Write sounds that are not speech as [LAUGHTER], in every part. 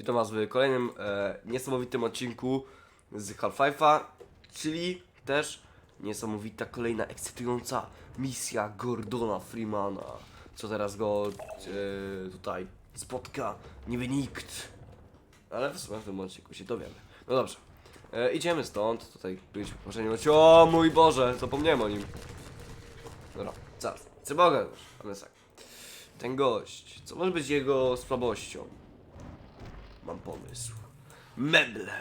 Witam Was w kolejnym e, niesamowitym odcinku z Half-Life'a, czyli też niesamowita, kolejna ekscytująca misja Gordona Freemana. Co teraz go e, tutaj spotka, nie wie nikt. Ale w sumie w tym odcinku się dowiemy. No dobrze. E, idziemy stąd, tutaj byliśmy położeniu. O mój Boże, zapomniałem o nim. Dobra, zaraz. Co mogę już? Ale tak. Ten gość, co może być jego słabością? Mam pomysł. Meble!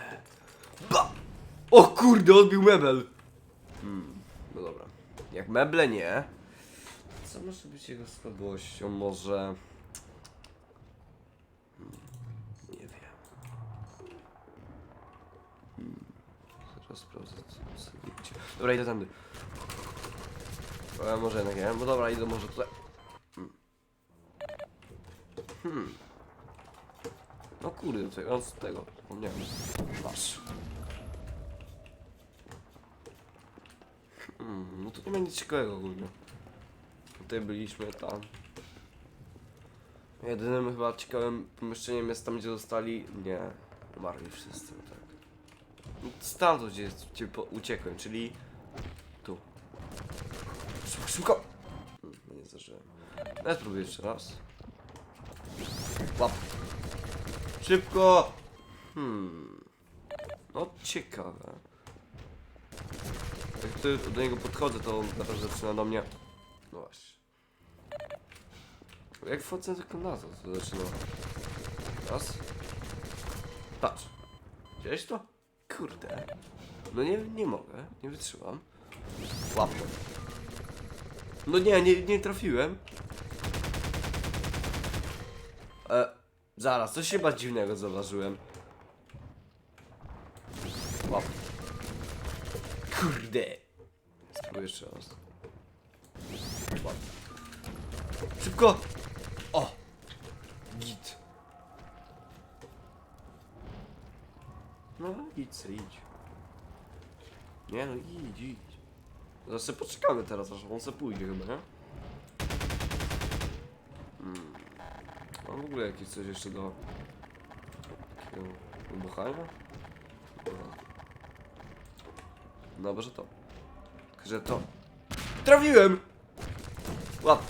Ba! O kurde, odbił mebel! Hmm, no dobra. Jak meble nie. Co może być jego słabością? Może. Hmm, nie wiem. Hmm, zaraz sprawdzę, co wiecie. Dobra, idę tędy. A może jednak nie, no dobra, idę może tutaj. Hmm. Hmm. No kurde, tutaj on z tego, zapomniałem. Masz. Hmm, no to nie będzie ciekawego ogólnie. Tutaj byliśmy tam. Jedynym chyba ciekawym pomieszczeniem jest tam, gdzie zostali... Nie, umarli wszyscy, no tak. Stamtąd, gdzie, gdzie uciekłem, czyli... Tu. Szybko, szybko! Hmm, nie zdążyłem. Ja spróbuję jeszcze raz. Łap. Szybko! Hmm. No ciekawe. Jak tutaj do niego podchodzę, to on naprawdę zaczyna do mnie. No właśnie. Jak wchodzę tylko na to, to zaczyna. Raz. Patrz. Widziałeś to? Kurde. No nie, nie mogę, nie wytrzymam. Łapę. No nie, nie, nie trafiłem. E, zaraz, coś chyba dziwnego zauważyłem. Łap. Kurde. Spróbuję jeszcze raz. Łap. Szybko! O! Git. No idź idź. Nie no idź, idź. Zaraz poczekamy teraz, aż on se pójdzie chyba, nie? W ogóle jakieś coś jeszcze do... takiego wybuchania? Dobra. Dobrze to. Że to... Trafiłem! Łap!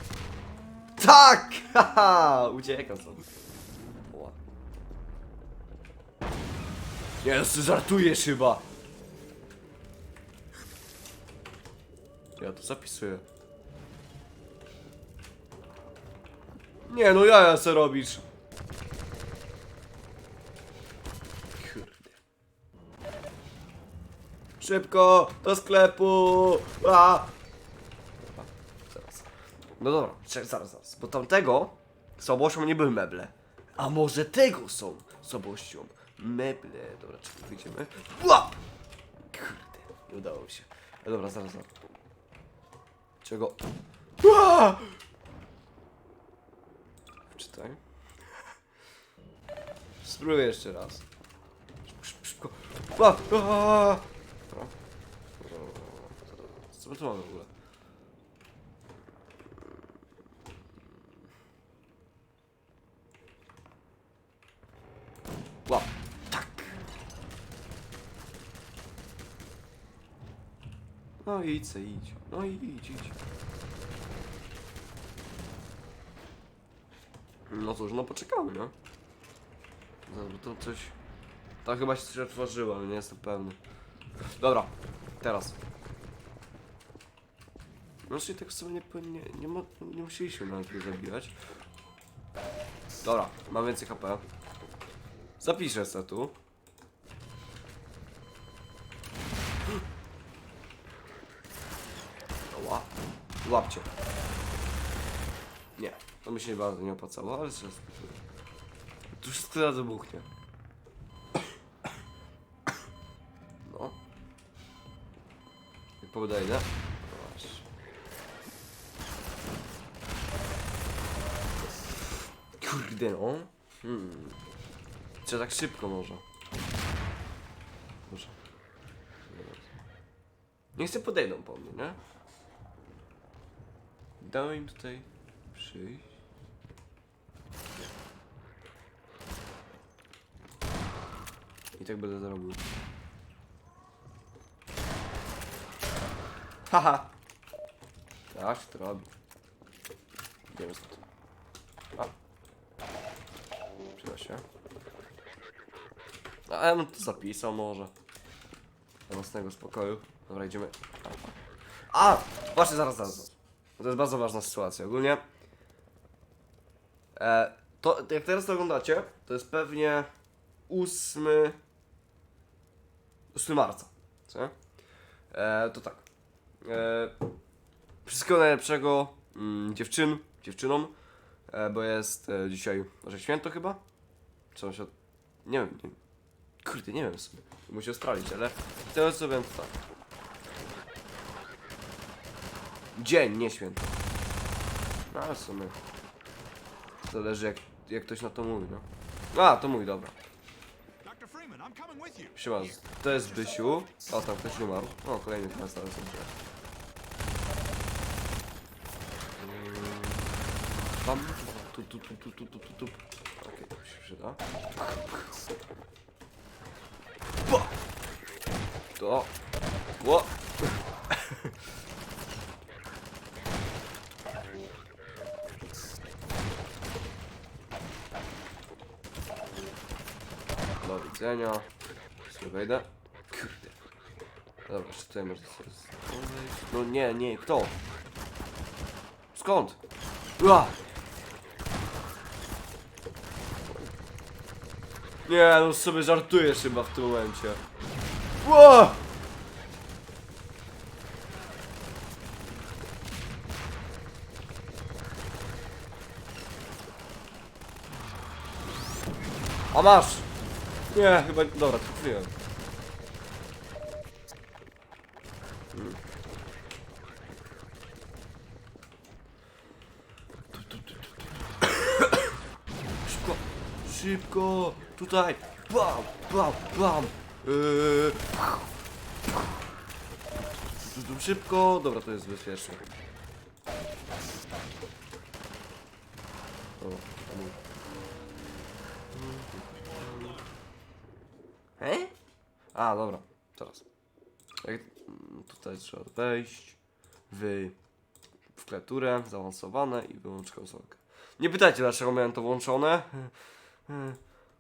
Tak! [LAUGHS] Haha! Uciekam sobie. Ła. Nie, no ty żartujesz chyba! Ja to zapisuję. Nie no, ja se robisz. Kurde. Szybko, do sklepu! A! Zaraz. No dobra, czekaj, zaraz, zaraz. Bo tamtego słabością nie były meble. A może tego są słabością? Meble. Dobra, czekaj, wyjdziemy. Łap! Kurde, nie udało mi się. No dobra, zaraz, zaraz. Czego? Ua! Czytaj. Spróbuję jeszcze raz. Szybko, szybko. Co tu mamy w ogóle? Tak. No idź se, idź. No idź, idź. No cóż, no poczekamy, no. Dobra, to coś... Tam chyba się coś otworzyło, ale nie jestem pewny. Dobra, teraz. No czyli tak sobie nie, nie, nie, nie musieliśmy nawet go zabijać. Dobra, mam więcej HP. Zapiszę se tu. Ła. Łapcie. To mi się bardzo nie opłacało, ale teraz Tu wszystko razy buchnie. No. No właśnie. Kurde no. Hmm. Czy tak szybko może? Może. Nie chcę podejdą po mnie, nie? Dałem im tutaj przyjść. Tak będę to robił. Haha! Tak to robi. Idziemy stąd. A. Przyda się. A ja bym to zapisał może. Do własnego spokoju. Dobra, idziemy. A! Właśnie, zaraz, zaraz. To jest bardzo ważna sytuacja. Ogólnie. E, to, jak teraz to oglądacie, to jest pewnie 8. 8 marca. Co? E, to tak. E, wszystkiego najlepszego mm, dziewczyn, dziewczynom, e, bo jest e, dzisiaj może święto chyba? Czy on się... Nie wiem, nie Kurde, nie wiem w sumie. Muszę sprawdzić, ale teraz co wiem to tak. Dzień, nie święto. No ale w sumie. Zależy jak, jak ktoś na to mówi, no. A, to mój, dobra. Siema, to jest Bysiu. O, tam ktoś umarł. O, kolejny teraz stary sobie. Tam. Tu, tu, tu, tu, tu, tu, tu, tu. Okej, to się przyda. To. Ło! Widzenia. Sobie wejdę. Kurde. Dobra, jeszcze tutaj znaleźć. No nie, nie, kto? Skąd? Ua! Nie, no sobie żartujesz chyba w tym momencie. Ła! A masz! Nie, chyba. Dobra, trafiłem. Szybko! Szybko! Tutaj! Bam! Bam! Bam! Yy. Szybko! Dobra, to jest bezpieczne mów. E? A, dobra, teraz. Jak, tutaj trzeba wejść w, w klawiaturę, zaawansowane i wyłączyć konsolkę. Nie pytajcie dlaczego miałem to włączone.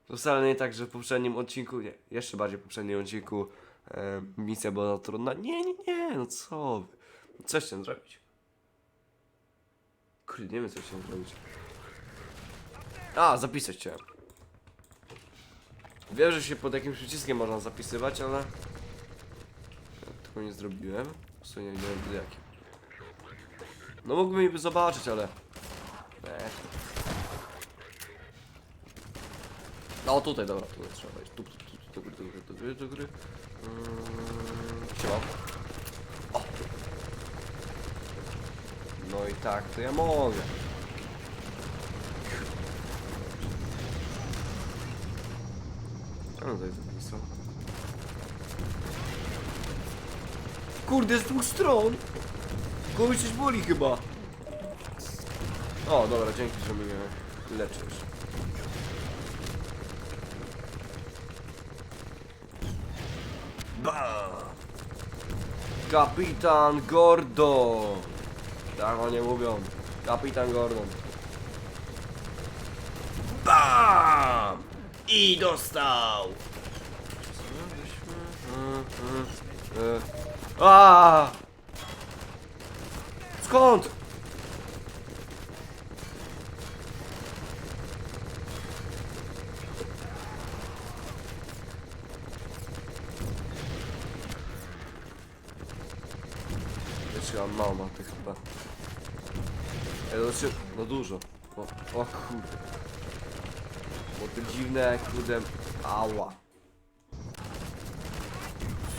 To wcale nie tak, że w poprzednim odcinku, nie, jeszcze bardziej w poprzednim odcinku e, misja była trudna. Nie, nie, nie, no co. Coś chciałem zrobić. Kurde, nie wiem co chciałem zrobić. A, zapisać chciałem. Wiem, że się pod jakimś przyciskiem można zapisywać, ale... Tego nie zrobiłem. W sumie nie wiem pod jakim. No mógłbym niby zobaczyć, ale... Ech. No tutaj, dobra, tu trzeba wejść. Tu, tu, tu, tu, do góry, do góry, do góry. Yy, siema. O! No i tak, to ja mogę. Kurde, z dwóch stron! Kogoś coś boli chyba. O, dobra, dzięki, że mnie leczysz. Bam! Kapitan Gordon! Tak oni mówią. Kapitan Gordon. BAM! I dostał! A! Skąd? Jeszcze mam tych chyba. Ej, no, czy- no dużo. O, o kurde. Bo te dziwne, kurde, ała.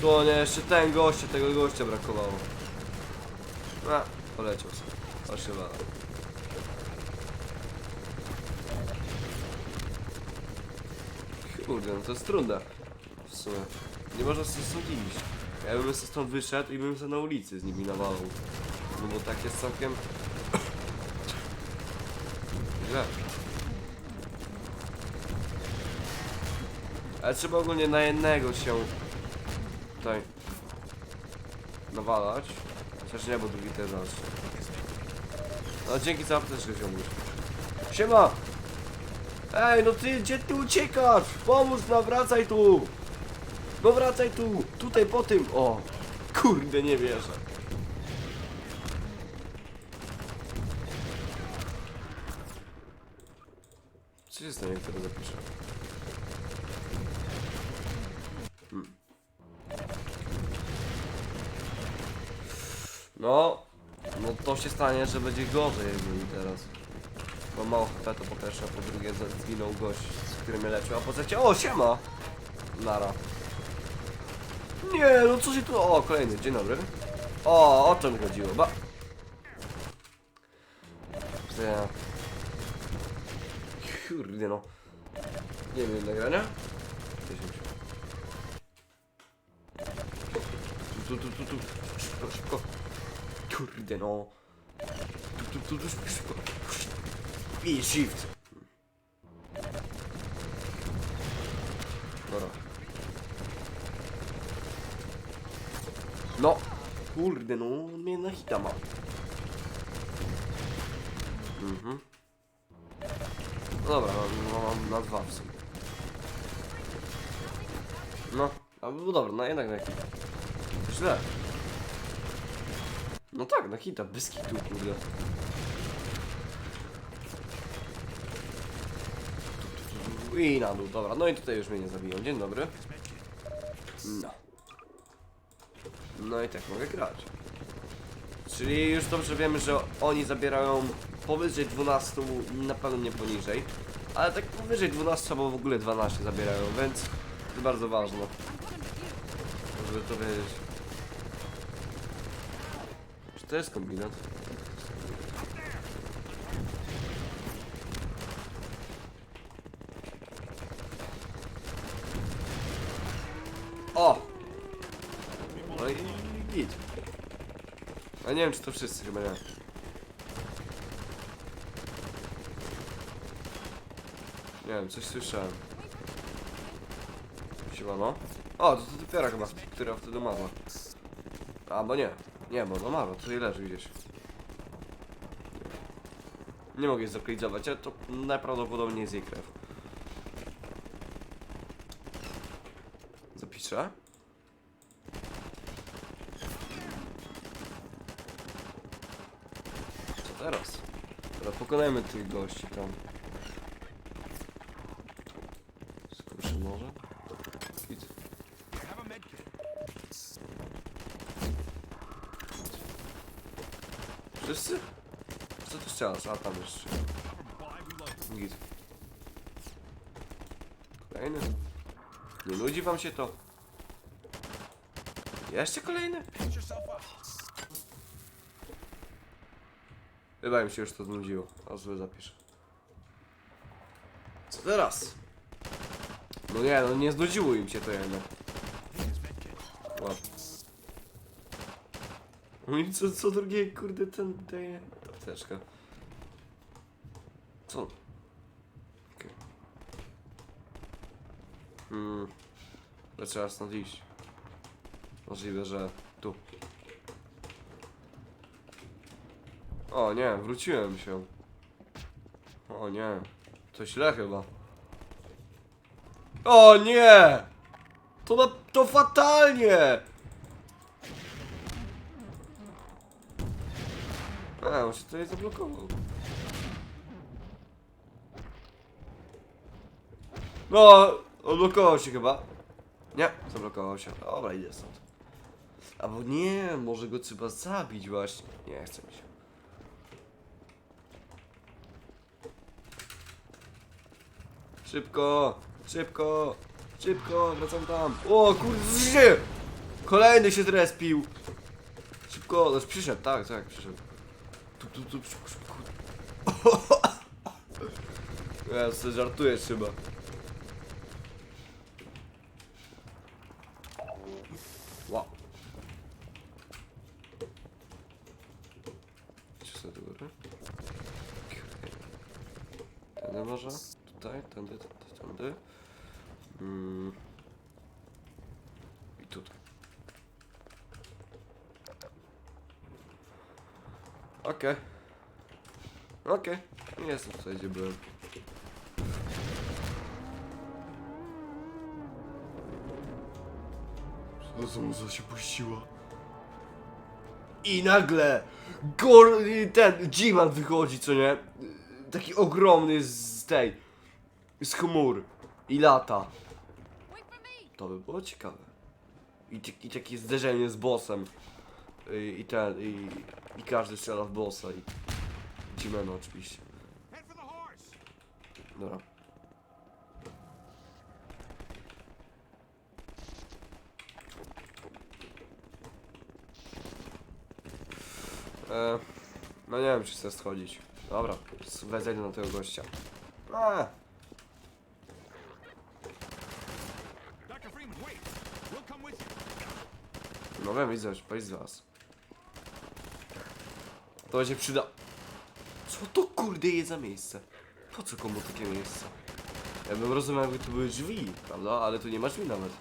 Co nie, jeszcze ten goście, tego gościa brakowało. A, poleciał sobie. Aż się wala. Kurde, no to jest trudne. W sumie. Nie można sobie stąd iść. Ja bym sobie stąd wyszedł i bym sobie na ulicy z nimi nawalał. No bo tak jest całkiem... Ale trzeba ogólnie na jednego się tutaj nawalać. Chociaż nie, bo drugi też nasz. No dzięki za apteczkę ciągniesz. Siema! Ej, no ty, gdzie ty uciekasz? Pomóż nam, wracaj tu! No wracaj tu! Tutaj po tym! O! Kurde, nie wierzę. Co się stanie, jak to zapiszę? No, no to się stanie, że będzie gorzej jakby teraz. Bo mało HP to po pierwsze, a po drugie zginął gość, z którym mnie a po trzecie, o siema! Nara. Nie, no co się tu... O, kolejny, dzień dobry. O, o czym chodziło, ba... Kurde no. Nie wiem, nagrania? 10. Tu, tu, tu, tu, szybko, szybko. Kurde no. Tu, tu, tu, szybko. I shift. Dobra. No. Kurde no, on mnie na hita ma. Mhm. No dobra, no, mam na dwa w sumie. No, albo dobra, no jednak na hita. Źle. No tak, na hita, bez kitu, kurde. I na dół, dobra, no i tutaj już mnie nie zabiją. Dzień dobry. No. No i tak mogę grać. Czyli już dobrze wiemy, że oni zabierają powyżej 12, na pewno nie poniżej. Ale tak powyżej 12 albo w ogóle 12 zabierają, więc to bardzo ważne. Żeby to wiedzieć. To jest kombinat? O! No i git. A nie wiem czy to wszyscy chyba nie. Nie wiem, coś słyszałem. Siemano. O, to, to dopiero chyba, która wtedy umarła. A, bo nie. Nie, bo umarła, tutaj leży gdzieś. Nie mogę jej zlokalizować, ale to najprawdopodobniej jest jej krew. Zapiszę. Co teraz? Teraz pokonajmy tych gości tam. Skończy może? Git. Have a med kit. Wszyscy? Co tu strzelasz? A tam jeszcze. Git. Kolejny? Nie nudzi wam się to? Jeszcze kolejny? Chyba mi się już to znudziło. A zły zapiszę. Co teraz? No nie, no nie znudziło im się to jednak. Here's med kit. Łap. No i co, co drugie, kurde, ten daje apteczka. Co? Okej. Hmm. Ale trzeba stąd iść. Możliwe, że tu. O nie, wróciłem się. O nie. To źle chyba. O nie! To, na, to fatalnie! A, on się tutaj zablokował. No, odblokował się chyba. Nie, zablokował się. Dobra, idę stąd. Albo nie, może go trzeba zabić właśnie. Nie, chce mi się. Szybko, szybko, szybko, wracam tam. O kurde, kolejny się zrespił. Szybko, znaczy przyszedł, tak, tak, przyszedł. Tu, tu, tu, szybko, szybko. [LAUGHS] Ja sobie żartuję chyba. Wow. Czy sobie do góry? Tędy może? Tutaj, tędy, tędy, tędy. Mm. I tutaj. Okej. Okej. Nie jestem tutaj, gdzie byłem. Co za muza się puściła? I nagle Gor... ten G-Man wychodzi, co nie? Taki ogromny z tej... z chmur. I lata. To by było ciekawe. I, t- i takie zderzenie z bossem. I, i ten, i, i każdy strzela w bossa i... Oczywiście. For the horse. Dobra. E, no nie wiem, czy chcę schodzić. Dobra, wezmę na tego gościa. A, no wiem, widzę, powiedz z was. To się przyda. Co to kurde jest za miejsce? Po co komu takie miejsce? Ja bym rozumiał, jakby tu były drzwi, prawda? Ale tu nie ma drzwi nawet.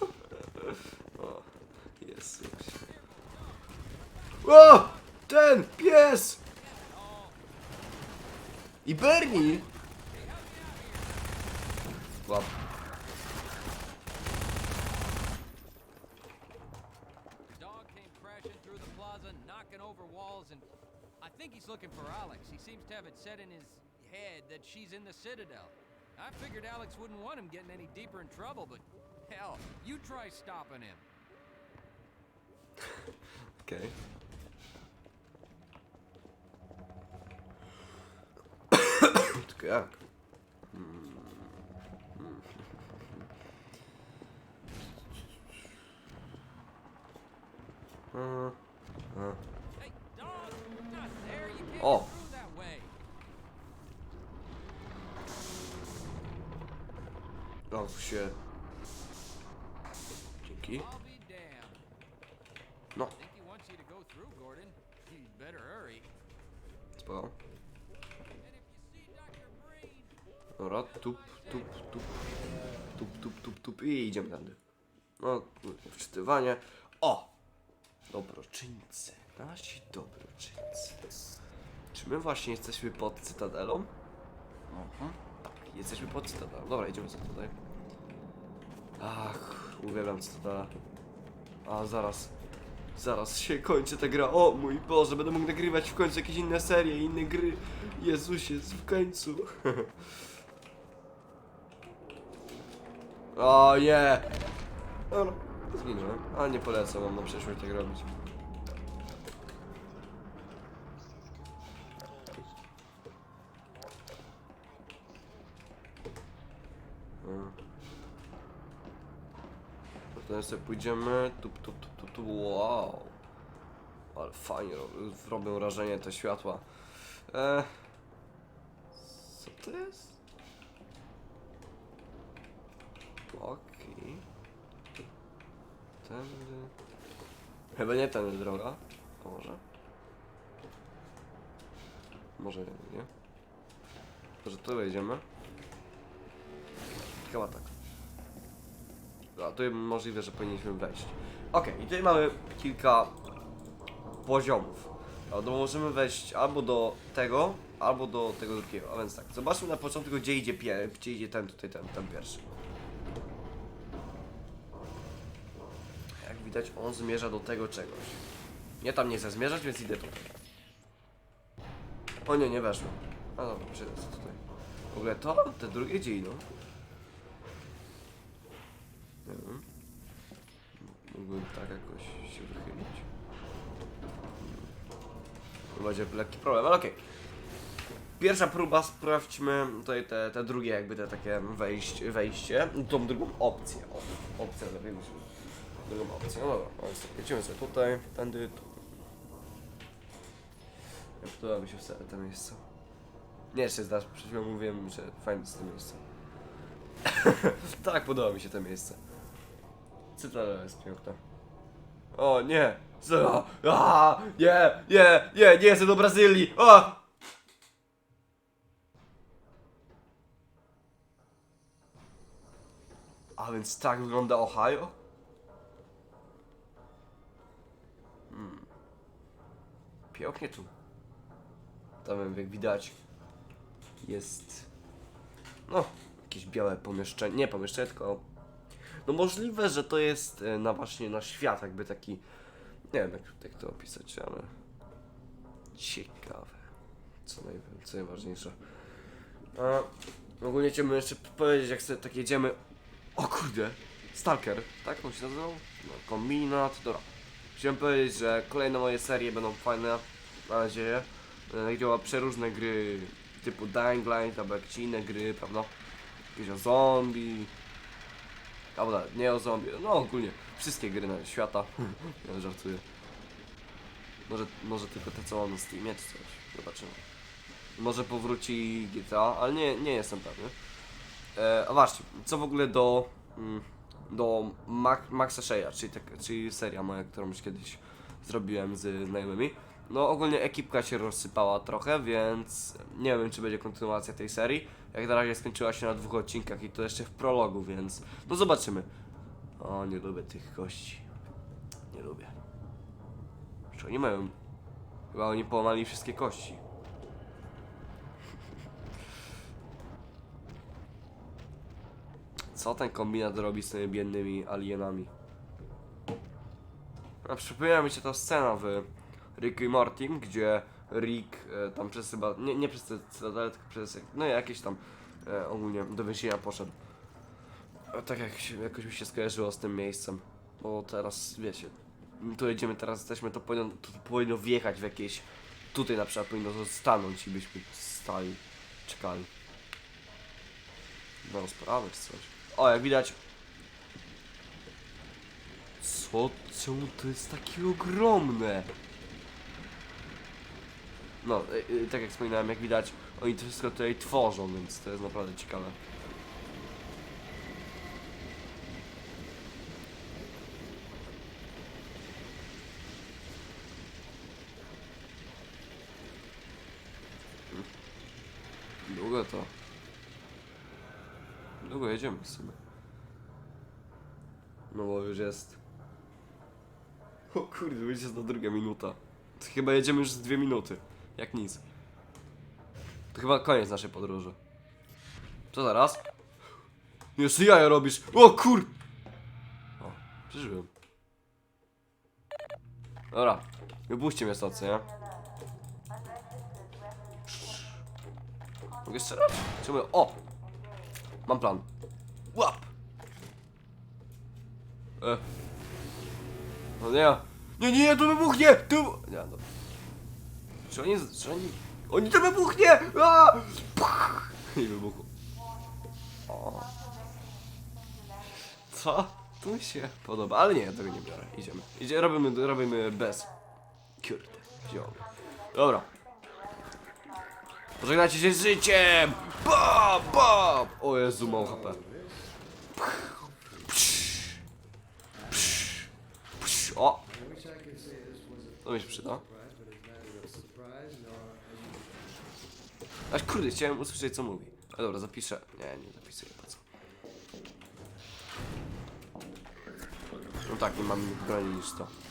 [LAUGHS] o, Jezus. O! I Bernie! Łap. Dog came crashing through the plaza, knocking over walls, and I think he's looking for Alex. He seems to have it set in his head that she's in the Citadel. I figured Alex wouldn't want him getting any deeper in trouble, but hell, you try stopping him. [LAUGHS] Okej. Tylko jak? Hmm. Hmm. Hmm. Hmm. Hey, dog, not there. You can't Oh. get through that way. O, się. Dzięki. I'll be damned. No, I Dobra, tup, tup, tup. Tup, tup, tup, tup i idziemy tędy. No, wczytywanie. O! Dobroczyńcy. Nasi dobroczyńcy. Czy my właśnie jesteśmy pod Cytadelą? Mhm. Tak, jesteśmy pod Cytadelą. Dobra, idziemy sobie tutaj. Ach, uwielbiam Cytadela. A, zaraz. Zaraz się kończy ta gra. O mój Boże, będę mógł nagrywać w końcu jakieś inne serie, inne gry. Jezusie, w końcu. [LAUGHS] O nie! Dobra, zginąłem. Ale nie polecam wam na przyszłość tak robić. Potem sobie pójdziemy. Tup, tup, tup, tup, tup. Wow. Ale fajnie robią, robią wrażenie te światła. Eee. Co to jest? Okej. Tędy. Chyba nie tędy droga. A może? Może nie? Może tu wejdziemy? Chyba tak. A tu możliwe, że powinniśmy wejść. Okej, i tutaj mamy kilka poziomów. No, możemy wejść albo do tego, albo do tego drugiego. A więc tak, zobaczmy na początku, gdzie idzie, gdzie idzie ten tutaj, ten, ten pierwszy. Widać, on zmierza do tego czegoś. Nie tam nie chcę zmierzać, więc idę tutaj. O nie, nie weszło. A dobra, przyjdę tutaj. W ogóle to, te drugie gdzie? Nie wiem. Mógłbym tak jakoś się wychylić. To będzie lekki problem, ale okej. Pierwsza próba, sprawdźmy tutaj te, te drugie jakby te takie wejście, wejście, tą drugą opcję. Opcja, zabijmy się. Drugą opcję, no dobra, tak, lecimy sobie tutaj, tędy, tu. Ja podoba mi się wcale to miejsce. Nie, jeszcze zdasz, przed chwilą mówiłem, że fajne jest to miejsce. [LAUGHS] tak, podoba mi się to miejsce. Cytadela jest piękna. O nie! Co? Nie, nie, nie, nie chcę do Brazylii! A więc tak wygląda Ohio? Pięknie tu. Tam jak widać jest no, jakieś białe pomieszczenie, nie pomieszczenie, tylko no możliwe, że to jest e, na właśnie na świat, jakby taki, nie wiem jak, jak to opisać, ale ciekawe, co, naj, co najważniejsze. A ogólnie chciałbym jeszcze powiedzieć, jak sobie tak jedziemy, o kurde, Stalker, tak on się nazywał? No, kombinat, dobra. Chciałem powiedzieć, że kolejne moje serie będą fajne, mam nadzieję. Będę grała przeróżne gry typu Dying Light albo jakieś inne gry, prawda? Jakieś o zombie. Nawet nie o zombie, no ogólnie wszystkie gry na świata. [LAUGHS] ja żartuję. Może, może tylko te co mam na Steamie czy coś. Zobaczymy. Może powróci GTA, ale nie, nie jestem pewny. E, a właśnie, co w ogóle do, mm, do Max, Maxa Sheya, czyli, tak, czyli seria moja, którą już kiedyś zrobiłem z znajomymi. No ogólnie ekipka się rozsypała trochę, więc nie wiem czy będzie kontynuacja tej serii. Jak na razie skończyła się na dwóch odcinkach i to jeszcze w prologu, więc no zobaczymy. O, nie lubię tych gości. Nie lubię. Czy oni mają... Chyba oni połamali wszystkie kości. Co ten kombinat robi z tymi biednymi alienami? A przypomina mi się ta scena w Rick i Morty, gdzie Rick e, tam przez chyba, nie, nie przez te cytadele, tylko przez, no jakieś tam e, ogólnie do więzienia poszedł. A tak jak się, jakoś mi się skojarzyło z tym miejscem, bo teraz, wiecie, tu jedziemy, teraz jesteśmy, to powinno, to powinno wjechać w jakieś, tutaj na przykład powinno to stanąć i byśmy stali, czekali. No, rozprawy czy coś. O, jak widać, co? Czemu to jest takie ogromne? No, y, y, tak jak wspominałem, jak widać, oni to wszystko tutaj tworzą, więc to jest naprawdę ciekawe. Długo to. Długo jedziemy w sumie. No bo już jest. O kurde, już jest na druga minuta. To chyba jedziemy już z dwie minuty. Jak nic. To chyba koniec naszej podróży. Co zaraz? Jeszcze jaja robisz. O kur... O, przeżyłem. Dobra, wypuśćcie mnie stąd, co nie? Mogę strzelać? Czemu? O! Mam plan. Łap! E. No nie. Nie, nie, to wybuchnie! To... Nie, no. Czy oni... Czy oni... Oni to wybuchnie! A! Puch! [LAUGHS] I wybuchło. O. Co? Mi się podoba, ale nie, tego nie biorę. Idziemy. Idzie, robimy, robimy bez. Kurde, wziąłem. Dobra. Pożegnajcie się z życiem! Bam, bam! O Jezu, mało HP. O! To mi się przyda. Aż kurde, chciałem usłyszeć co mówi. Ale dobra, zapiszę. Nie, nie zapisuję, po co. No tak, nie mam broni niż to.